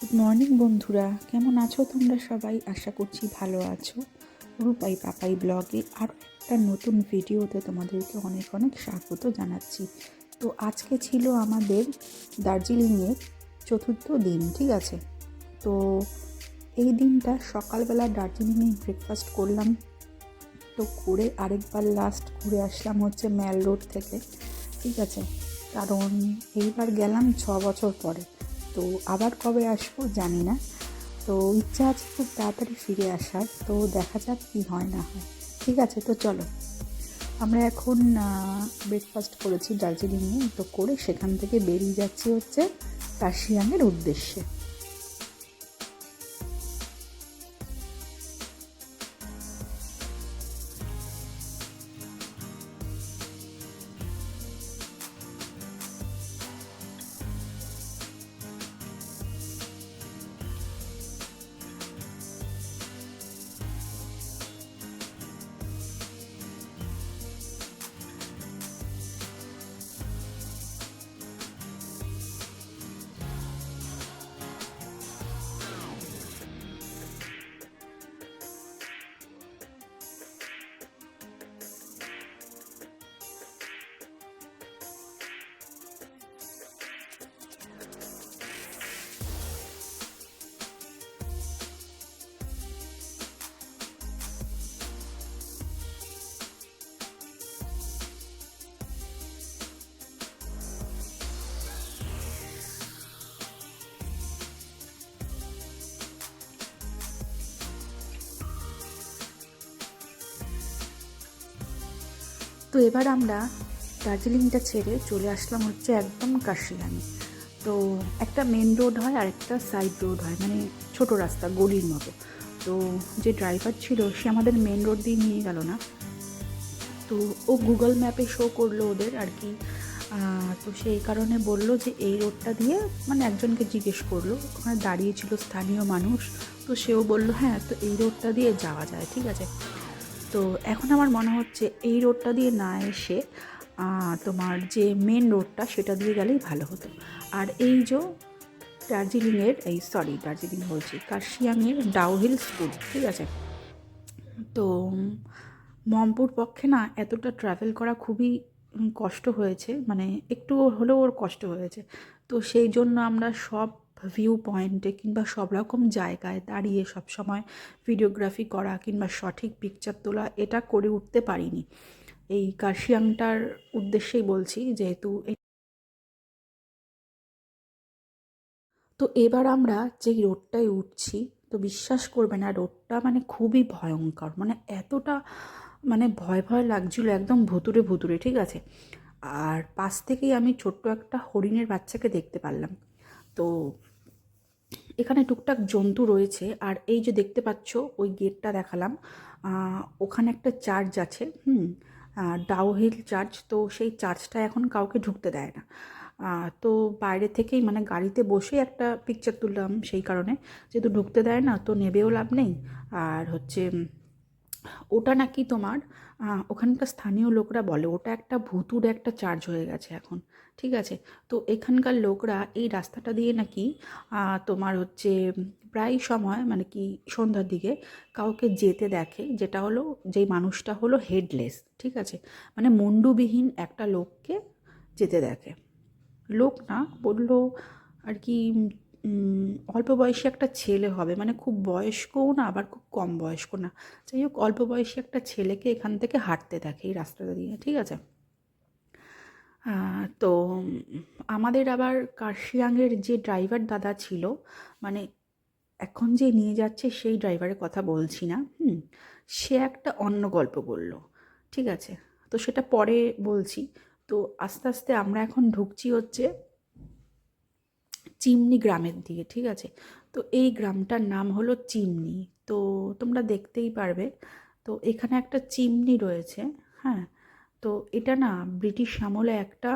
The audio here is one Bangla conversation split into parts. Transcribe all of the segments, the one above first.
গুড মর্নিং বন্ধুরা। কেমন আছো তোমরা সবাই? আশা করছি ভালো আছো। রূপাই পাপাই ব্লগে আরও একটা নতুন ভিডিওতে তোমাদেরকে অনেক অনেক স্বাগত জানাচ্ছি। তো আজকে ছিল আমাদের দার্জিলিংয়ের চতুর্থ দিন, ঠিক আছে? তো এই দিনটা সকালবেলা দার্জিলিংয়ে ব্রেকফাস্ট করলাম। তো করে আরেকবার লাস্ট ঘুরে আসলাম হচ্ছে ম্যাল রোড থেকে, ঠিক আছে? কারণ এইবার গেলাম ছ বছর পরে। তো আবার কবে আসব জানি না। তো ইচ্ছা আছে খুব তাড়াতাড়ি ফিরে আসার, তো দেখা যাক কী হয় না হয়। ঠিক আছে, তো চলো। আমরা এখন ব্রেকফাস্ট করেছি দার্জিলিংয়ে তো করে সেখান থেকে বেরিয়ে যাচ্ছি হচ্ছে কার্শিয়াংয়ের উদ্দেশ্যে। তো এবার আমরা দার্জিলিংটা ছেড়ে চলে আসলাম হচ্ছে একদম কাশিয়ানি। তো একটা মেন রোড হয় আর একটা সাইড রোড হয় মানে ছোট রাস্তা, গলির মতো। তো যে ড্রাইভার ছিল, সে আমাদের মেন রোড দিয়ে নিয়ে গেল না। তো ও গুগল ম্যাপে শো করল ওদের আর কি। তো সেই কারণে বলল যে এই রোডটা দিয়ে মানে একজনকে জিজ্ঞেস করল, ওখানে দাঁড়িয়েছিল স্থানীয় মানুষ। তো সেও বলল হ্যাঁ তো এই রোডটা দিয়ে যাওয়া যায়, ঠিক আছে? তো এখন আমার মনে হচ্ছে এই রোডটা দিয়ে না এসে তোমার যে মেন রোডটা সেটা দিয়ে গেলেই ভালো হতো। আর এই যে দার্জিলিংয়ের, এই সরি দার্জিলিং বলছি, কার্শিয়াংয়ের ডাউহিল স্কুল ঠিক আছে? তো মমপুর পক্ষে না এতটা ট্রাভেল করা খুবই কষ্ট হয়েছে মানে একটু হলেও ওর কষ্ট হয়েছে। তো সেই জন্য আমরা সব ভিউ পয়েন্টে কিংবা সব রকম জায়গায় দাঁড়িয়ে সব সময় ভিডিওগ্রাফি করা কিংবা সঠিক পিকচার তোলা, এটা করে উঠতে পারিনি। এই কার্শিয়াংটার উদ্দেশ্যেই বলছি যেহেতু তো এবার আমরা যেই রোডটায় উঠছি, তো বিশ্বাস করবে না, রোডটা মানে খুবই ভয়ঙ্কর মানে এতটা মানে ভয় ভয় লাগছিল একদম ভুতুরে ভুতুরে ঠিক আছে? আর পাশ থেকেই আমি ছোট্ট একটা হরিণের বাচ্চাকে দেখতে পারলাম। তো এখানে টুকটাক জন্তু রয়েছে, আর এই যে দেখতে পাচ্ছ, ওই গেটটা দেখালাম। ওখানে একটা চার্জ আছে, হুম ডাউহিল চার্জ, তো সেই চার্জটা এখন কাউকে ঢুকতে দেয় না। তো বাইরে থেকেই মানে গাড়িতে বসে একটা পিকচার তুললাম সেই কারণে। যেহেতু ঢুকতে দেয় না, তো নেবেও লাভ নেই। আর হচ্ছে ওটা নাকি তোমার ওখানকার স্থানীয় লোকরা বলে, ওটা একটা ভুতুর একটা চার্জ হয়ে গেছে এখন, ঠিক আছে? তো এখানকার লোকরা এই রাস্তাটা দিয়ে নাকি তোমার হচ্ছে প্রায় সময় মানে কি সন্ধ্যার দিকে কাউকে যেতে দেখে, যেটা হলো, যেই মানুষটা হলো হেডলেস ঠিক আছে? মানে মুন্ডুবিহীন একটা লোককে যেতে দেখে। লোক না বলল আর কি অল্প বয়সী একটা ছেলে হবে। মানে খুব বয়স্কও না, আবার খুব কম বয়স্ক না। যাই হোক, অল্প বয়সী একটা ছেলেকে এখান থেকে হাঁটতে দেখে এই রাস্তাটা দিয়ে, ঠিক আছে? তো আমাদের আবার কার্শিয়াংয়ের যে ড্রাইভার দাদা ছিল মানে এখন যে নিয়ে যাচ্ছে সেই ড্রাইভারের কথা বলছি না, হুম? সে একটা অন্য গল্প বলল, ঠিক আছে? তো সেটা পরে বলছি। তো আস্তে আস্তে আমরা এখন ঢুকছি হচ্ছে চিমনি গ্রামের দিকে, ঠিক আছে? তো এই গ্রামটার নাম হলো চিমনি। তো তোমরা দেখতেই পারবে, তো এখানে একটা চিমনি রয়েছে হ্যাঁ? তো এটা না ব্রিটিশ আমলে একটা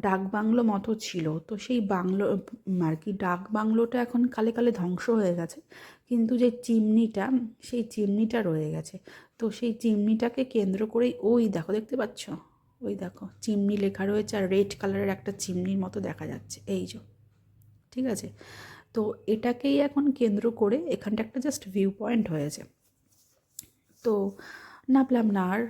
ডাক বাংলো মতো ছিল। তো সেই বাংলো আর কি ডাক বাংলোটা এখন কালে কালে ধ্বংস হয়ে গেছে। কিন্তু যে চিমনিটা, সেই চিমনিটা রয়ে গেছে। তো সেই চিমনিটাকে কেন্দ্র করেই, ওই দেখো, দেখতে পাচ্ছ? ওই দেখো, চিমনি লেখা রয়েছে আর রেড কালারের একটা চিমনির মতো দেখা যাচ্ছে। এই যে। ঠিক আছে? তো এটাকেই এখন কেন্দ্র করে এখানটা একটা জাস্ট ভিউ পয়েন্ট হয়েছে। তো নামলাম না আর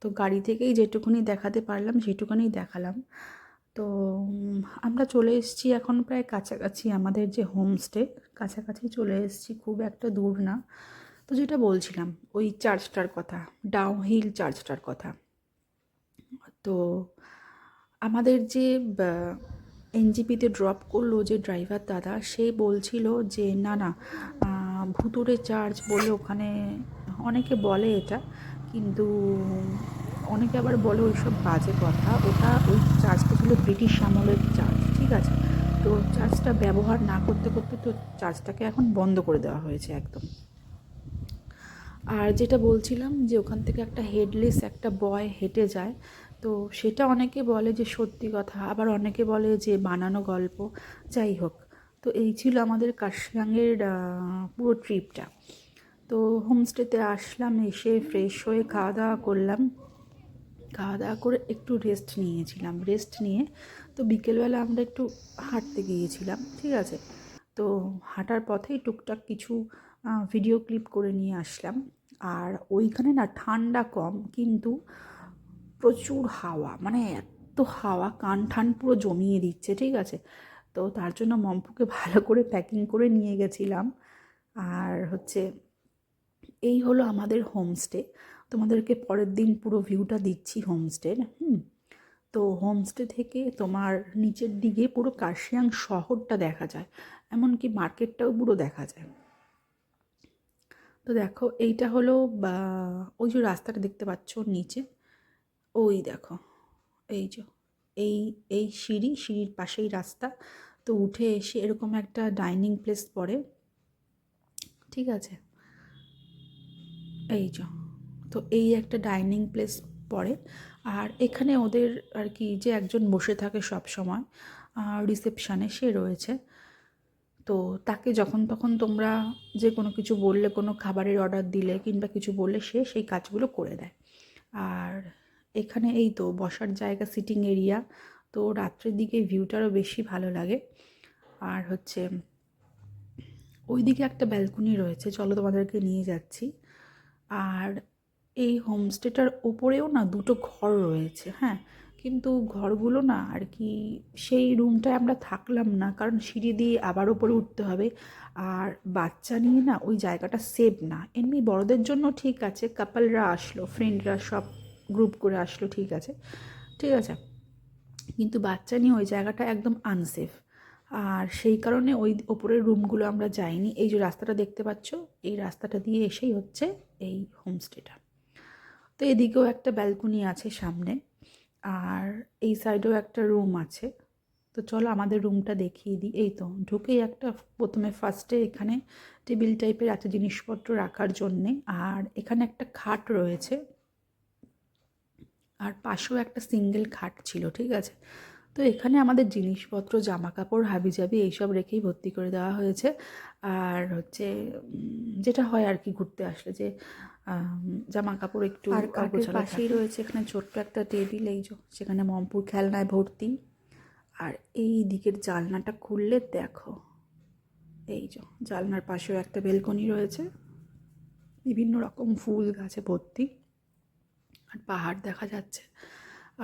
তো গাড়ি থেকেই যেটুকুনি দেখাতে পারলাম সেটুকুনি দেখালাম। তো আমরা চলে এসেছি এখন প্রায় কাছাকাছি আমাদের যে হোমস্টে কাছাকাছি চলে এসেছি খুব একটা দূর না। তো যেটা বলছিলাম, ওই চার্চটার কথা ডাউন হিল চার্চটার কথা। তো আমাদের যে এনজিপিতে ড্রপ করল যে ড্রাইভার দাদা, সে বলছিল যে, না না ভুতুরে চার্চ বলে ওখানে অনেকে বলে এটা, কিন্তু অনেকে আবার বলে ওইসব বাজে কথা। ওটা ওই চার্চটা ছিল ব্রিটিশ আমলের চার্জ ঠিক আছে? তো চার্জটা ব্যবহার না করতে করতে তো চার্জটাকে এখন বন্ধ করে দেওয়া হয়েছে একদম। আর যেটা বলছিলাম যে, ওখান থেকে একটা হেডলেস একটা বয় হেঁটে যায়। তো সেটা অনেকে বলে যে সত্যি কথা আবার অনেকে বলে যে বানানো গল্প। যাই হোক তো এই ছিল আমাদের কাশিয়াংয়ের আহ, পুরো ট্রিপটা। তো হোমস্টেতে আসলাম এসে ফ্রেশ হয়ে খাওয়া দাওয়া করলাম। খাওয়া দাওয়া করে একটু রেস্ট নিয়েছিলাম রেস্ট নিয়ে তো বিকেলবেলা আমরা একটু হাঁটতে গিয়েছিলাম ঠিক আছে? তো হাঁটার পথেই টুকটাক কিছু ভিডিও ক্লিপ করে নিয়ে আসলাম। আর ওইখানে না ঠান্ডা কম কিন্তু প্রচুর হাওয়া মানে এত হাওয়া কান ঠান পুরো জমিয়ে দিচ্ছে, ঠিক আছে? তো তার জন্য মম্পুকে ভালো করে প্যাকিং করে নিয়ে গেছিলাম। আর হচ্ছে, এই হলো আমাদের হোমস্টে তোমাদেরকে পরের দিন পুরো ভিউটা দিচ্ছি হোমস্টের হুম? তো হোমস্টে থেকে তোমার নিচের দিকে পুরো কার্শিয়াং শহরটা দেখা যায়, এমনকি মার্কেটটাও পুরো দেখা যায়। তো দেখো, এইটা হলো ওই যে রাস্তাটা দেখতে পাচ্ছ নিচে ওই দেখো, এই যে, এই এই সিঁড়ি, সিঁড়ির পাশেই রাস্তা। তো উঠে এসে এরকম একটা ডাইনিং প্লেস পড়ে, ঠিক আছে? এই যে, তো এই একটা ডাইনিং প্লেস পড়ে। আর এখানে ওদের আর কি, যে একজন বসে থাকে সব সময় রিসেপশানে, সে রয়েছে। তো তাকে যখন তখন তোমরা যে কোনো কিছু বললে, কোনো খাবারের অর্ডার দিলে কিংবা কিছু বললে, সে সেই কাজগুলো করে দেয়। আর এখানে এই তো বসার জায়গা সিটিং এরিয়া তো রাত্রের দিকে ভিউটারও বেশি ভালো লাগে। আর হচ্ছে, ওইদিকে একটা ব্যালকনি রয়েছে, চলো তোমাদেরকে নিয়ে যাচ্ছি। আর এই হোমস্টেটার ওপরেও না দুটো ঘর রয়েছে হ্যাঁ? কিন্তু ঘরগুলো না আর কি সেই রুমটায় আমরা থাকলাম না, কারণ সিঁড়ি দিয়ে আবার ওপরে উঠতে হবে। আর বাচ্চা নিয়ে না ওই জায়গাটা সেভ না। এমনি বড়দের জন্য ঠিক আছে কাপলরা আসলো ফ্রেন্ডরা সব গ্রুপ করে আসলো, ঠিক আছে? ঠিক আছে? কিন্তু বাচ্চা নিয়ে ওই জায়গাটা একদম আনসেফ আর সেই কারণে ওই ওপরের রুমগুলো আমরা যাইনি। এই যে রাস্তাটা দেখতে পাচ্ছ, এই রাস্তাটা দিয়ে এসেই হচ্ছে এই হোমস্টেটা তো এদিকেও একটা ব্যালকনি আছে সামনে, আর এই সাইডেও একটা রুম আছে। তো চলো আমাদের রুমটা দেখিয়ে দিই। এই তো, ঢুকেই একটা প্রথমে ফার্স্টে এখানে টেবিল টাইপের এত জিনিসপত্র রাখার জন্যে, আর এখানে একটা খাট রয়েছে। আর পাশেও একটা সিঙ্গেল খাট ছিল ঠিক আছে? তো এখানে আমাদের জিনিসপত্র জামা কাপড় হাবিজাবি এইসব রেখেই ভর্তি করে দেওয়া হয়েছে। আর হচ্ছে যেটা হয় আর কি ঘুরতে আসলে যে জামা কাপড় একটু আর পাশেই রয়েছে এখানে ছোট্ট একটা টেবিল এই সেখানে মমপুর খেলনায় ভর্তি। আর এই দিকের জালনাটা খুললে দেখো এই যে জালনার পাশেও একটা বেলকনি রয়েছে। বিভিন্ন রকম ফুল গাছে ভর্তি। আর পাহাড় দেখা যাচ্ছে।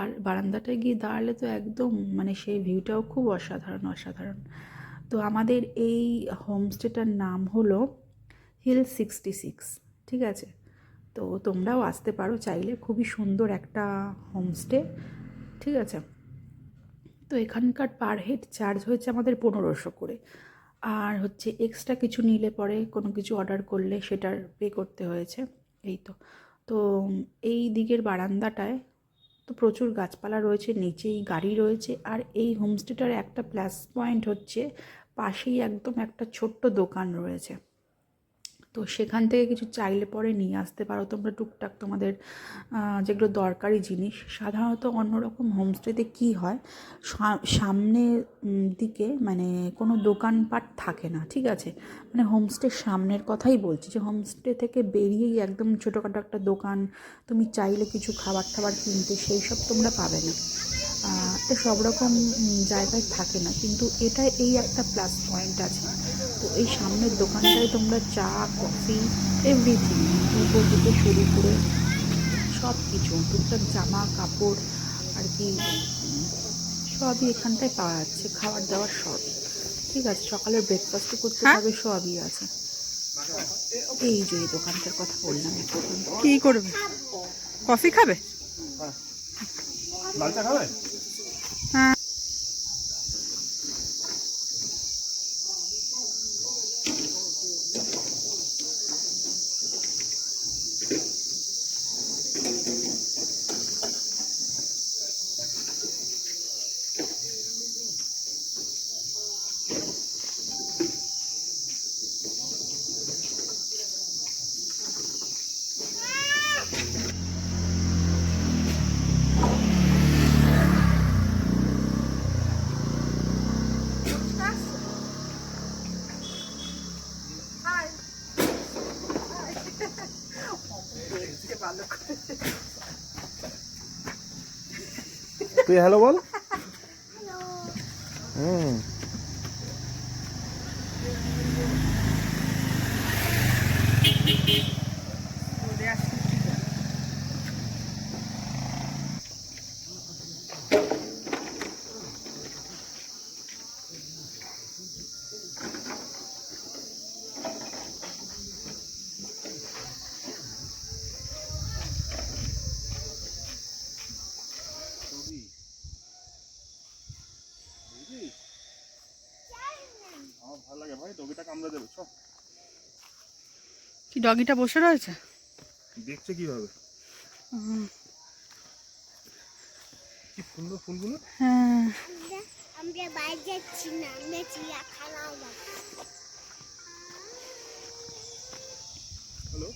আর বারান্দাটায় গিয়ে দাঁড়ালে তো একদম মানে সেই ভিউটাও খুব অসাধারণ অসাধারণ। তো আমাদের এই হোমস্টেটার নাম হলো হিল সিক্সটি সিক্স, ঠিক আছে? তো তোমরাও আসতে পারো চাইলে, খুবই সুন্দর একটা হোমস্টে, ঠিক আছে? তো এখানকার পার হেড চার্জ হয়েছে আমাদের পনেরোশো করে। আর হচ্ছে এক্সট্রা কিছু নিলে পরে কোনো কিছু অর্ডার করলে সেটার পে করতে হয়েছে, এই তো। তো এই দিকের বারান্দাটায় তো প্রচুর গাছপালা রয়েছে, নিচেই গাড়ি রয়েছে আর এই হোমস্টেটার একটা প্লাস পয়েন্ট হচ্ছে পাশেই একদম একটা ছোট্ট দোকান রয়েছে। তো সেখান থেকে কিছু চাইলে পরে নিয়ে আসতে পারো। তোমরা টুকটাক তোমাদের যেগুলো দরকারি জিনিস, সাধারণত অন্যরকম হোমস্টেতে কী হয় সামনে দিকে মানে কোনো দোকানপাট থাকে না, ঠিক আছে? মানে হোমস্টের সামনের কথাই বলছি যে হোমস্টে থেকে বেরিয়েই একদম ছোটোখাটো একটা দোকান, তুমি চাইলে কিছু খাবার টাবার কিনতে, সেই সব তোমরা পাবে না। হাঁটতে সব রকম জায়গায় থাকে না। কিন্তু এটা এই একটা প্লাস পয়েন্ট আছে। তো এই সামনের দোকানটায় তোমরা চা কফি এভরিথিং দুটো থেকে শুরু করে সব কিছু টুকটাক জামা কাপড় আর কি সবই এখানটায় পাওয়া যাচ্ছে খাবার দাবার সবই। ঠিক আছে সকালের ব্রেকফাস্টও করতে হবে সবই আছে। এই যে এই দোকানটার কথা বললাম কি করবে? কফি খাবে? লাল চা খাবে? তুই হ্যালো বল। হুম। আমার ভালো লাগে ভাই ডগিটা কামড়ে দেবে চ কি ডগিটা বসে রয়েছে? দেখছে কীভাবে? কি সুন্দর ফুলগুলো? হ্যাঁ। আমরা আমরা বাইরে যাচ্ছি না আমরা চিড়িয়াখানাও যাচ্ছি হ্যালো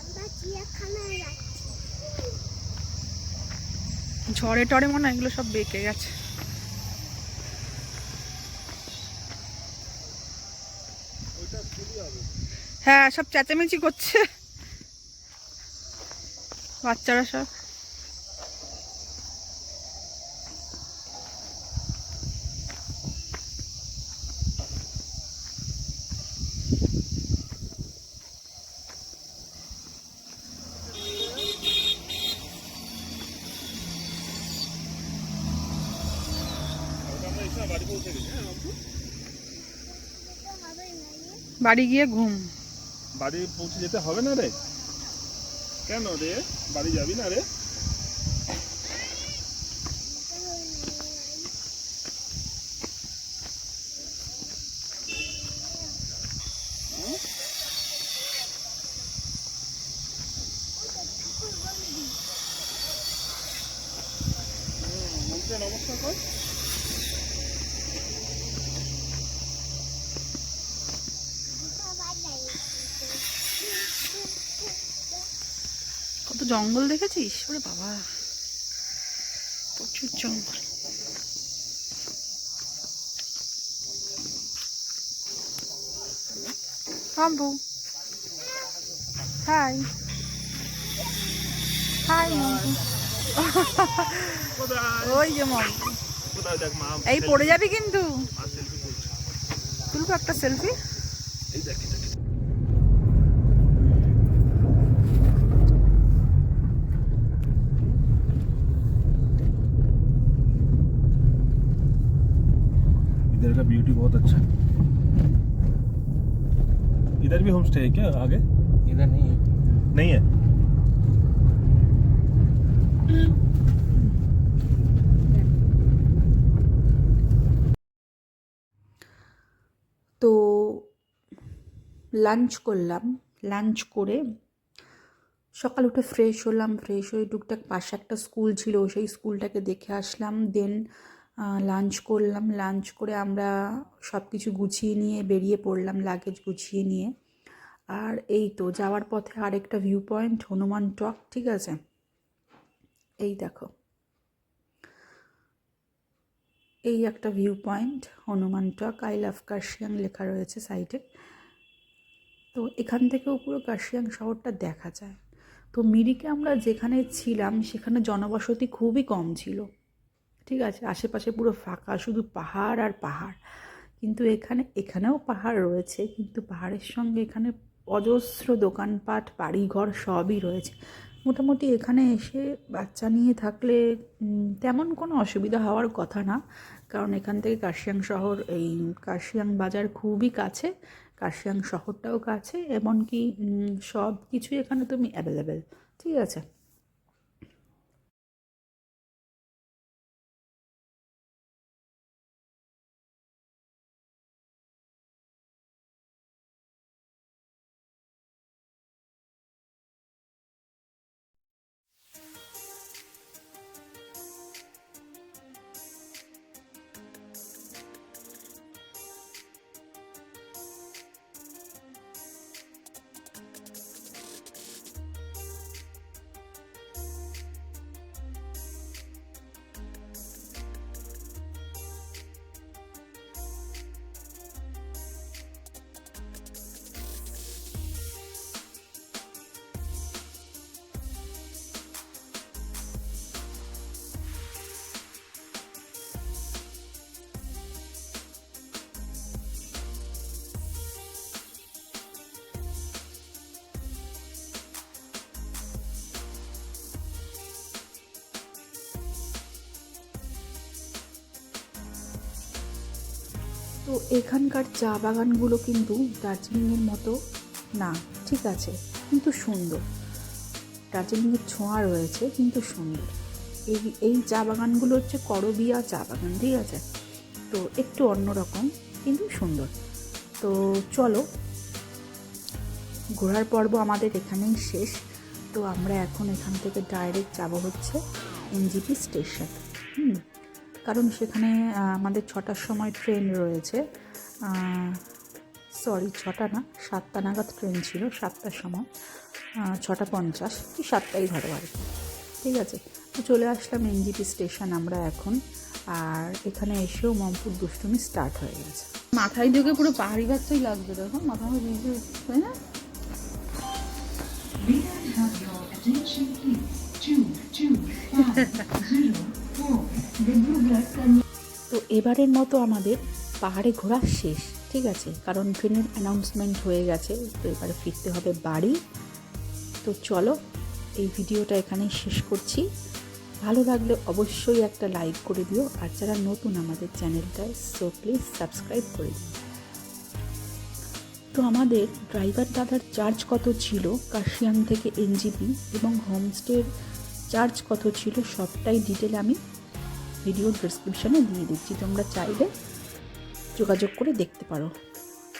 আমরা চিড়িয়াখানায় যাচ্ছি ঝড়ে টরে মনে হয় এগুলো সব বেঁকে গেছে। হ্যাঁ সব চেঁচামেচি করছে। বাচ্চারা সব আমরা এসে বাড়ি পৌঁছে গেছি হ্যাঁ তো হবে না ইয়ে? বাড়ি গিয়ে ঘুম। বাড়ি পৌঁছে যেতে হবে না রে? কেন রে? বাড়ি যাবি না রে মন্ত্রে নমস্কার কর সবাই যাচ্ছে। কত জঙ্গল দেখেছিস? ওরে বাবা। প্রচুর জঙ্গল। মাম্বু হাই। হাই ওই যে এই পড়ে যাবি কিন্তু। তুলবো একটা সেলফি এই দেখ बहुत अच्छा है इधर भी होम स्टे है क्या आगे इधर नहीं है नहीं है তো লাঞ্চ করলাম লাঞ্চ করে সকাল উঠে ফ্রেশ হলাম ফ্রেশ হয়ে টুকটাক পাশে একটা স্কুল ছিল সেই স্কুলটাকে দেখে আসলাম দেন লাঞ্চ করলাম। লাঞ্চ করে আমরা সব কিছু গুছিয়ে নিয়ে বেরিয়ে পড়লাম লাগেজ গুছিয়ে নিয়ে। আর এই তো, যাওয়ার পথে আরেকটা ভিউ পয়েন্ট হনুমান টক, ঠিক আছে? এই দেখো। এই একটা view point Hanuman Tok I love Kurseong লেখা রয়েছে সাইডে তো এখান থেকেও পুরো কার্শিয়াং শহরটা দেখা যায়। তো মিরিকে আমরা যেখানে ছিলাম, সেখানে জনবসতি খুবই কম ছিল। ঠিক আছে, আশেপাশে পুরো ফাঁকা, শুধু পাহাড় আর পাহাড়। কিন্তু এখানে, এখানেও পাহাড় রয়েছে, কিন্তু পাহাড়ের সঙ্গে এখানে অজস্র দোকানপাট, বাড়িঘর সবই রয়েছে। মোটামুটি এখানে এসে বাচ্চা নিয়ে থাকলে তেমন কোনো অসুবিধা হওয়ার কথা না, কারণ এখান থেকে কার্শিয়াং শহর, এই কার্শিয়াং বাজার খুবই কাছে, কার্শিয়াং শহরটাও কাছে, এমনকি সব কিছুই এখানে তুমি অ্যাভেলেবেল ঠিক আছে? তো এখানকার চা বাগানগুলো কিন্তু দার্জিলিংয়ের মতো না, ঠিক আছে, কিন্তু সুন্দর। দার্জিলিংয়ের ছোঁয়া রয়েছে, কিন্তু সুন্দর। এই এই চা বাগানগুলো হচ্ছে করবিয়া চা বাগান, ঠিক আছে? তো একটু অন্যরকম কিন্তু সুন্দর। তো চলো, ঘোরার পর্ব আমাদের এখানেই শেষ। তো আমরা এখন এখান থেকে ডাইরেক্ট যাব হচ্ছে এনজিপি স্টেশন, হুম? কারণ সেখানে আমাদের ছটার সময় ট্রেন রয়েছে। সরি ছটা না সাতটা নাগাদ ট্রেন ছিল সাতটার সময়। ছটা পঞ্চাশ কি সাতটাই ধরো আর কি ঠিক আছে? তো চলে আসলাম এনজিপি স্টেশন আমরা এখন। আর এখানে এসেও মমপুর দুষ্টুমি স্টার্ট হয়ে গেছে। মাথায় ঢুকে পুরো পাহাড়ি বাচ্চাই লাগবে দেখো। মাথা ভিজে তাই না? তো এবারের মতো আমাদের পাহাড়ে ঘোরা শেষ, ঠিক আছে? কারণ ট্রেনের অ্যানাউন্সমেন্ট হয়ে গেছে, তো এবারে ফিরতে হবে বাড়ি। তো চলো, এই ভিডিওটা এখানেই শেষ করছি। ভালো লাগলে অবশ্যই একটা লাইক করে দিও, আর যারা নতুন আমাদের চ্যানেলটায় সো প্লিজ সাবস্ক্রাইব করে দিও। তো আমাদের ড্রাইভার দাদার চার্জ কত ছিল? কার্শিয়াং থেকে এনজিপি এবং হোমস্টের চার্জ কত ছিল? সবটাই ডিটেল আমি ভিডিও ডিসক্রিপশানে দিয়ে দিচ্ছি তোমরা চাইলে যোগাযোগ করে দেখতে পারো।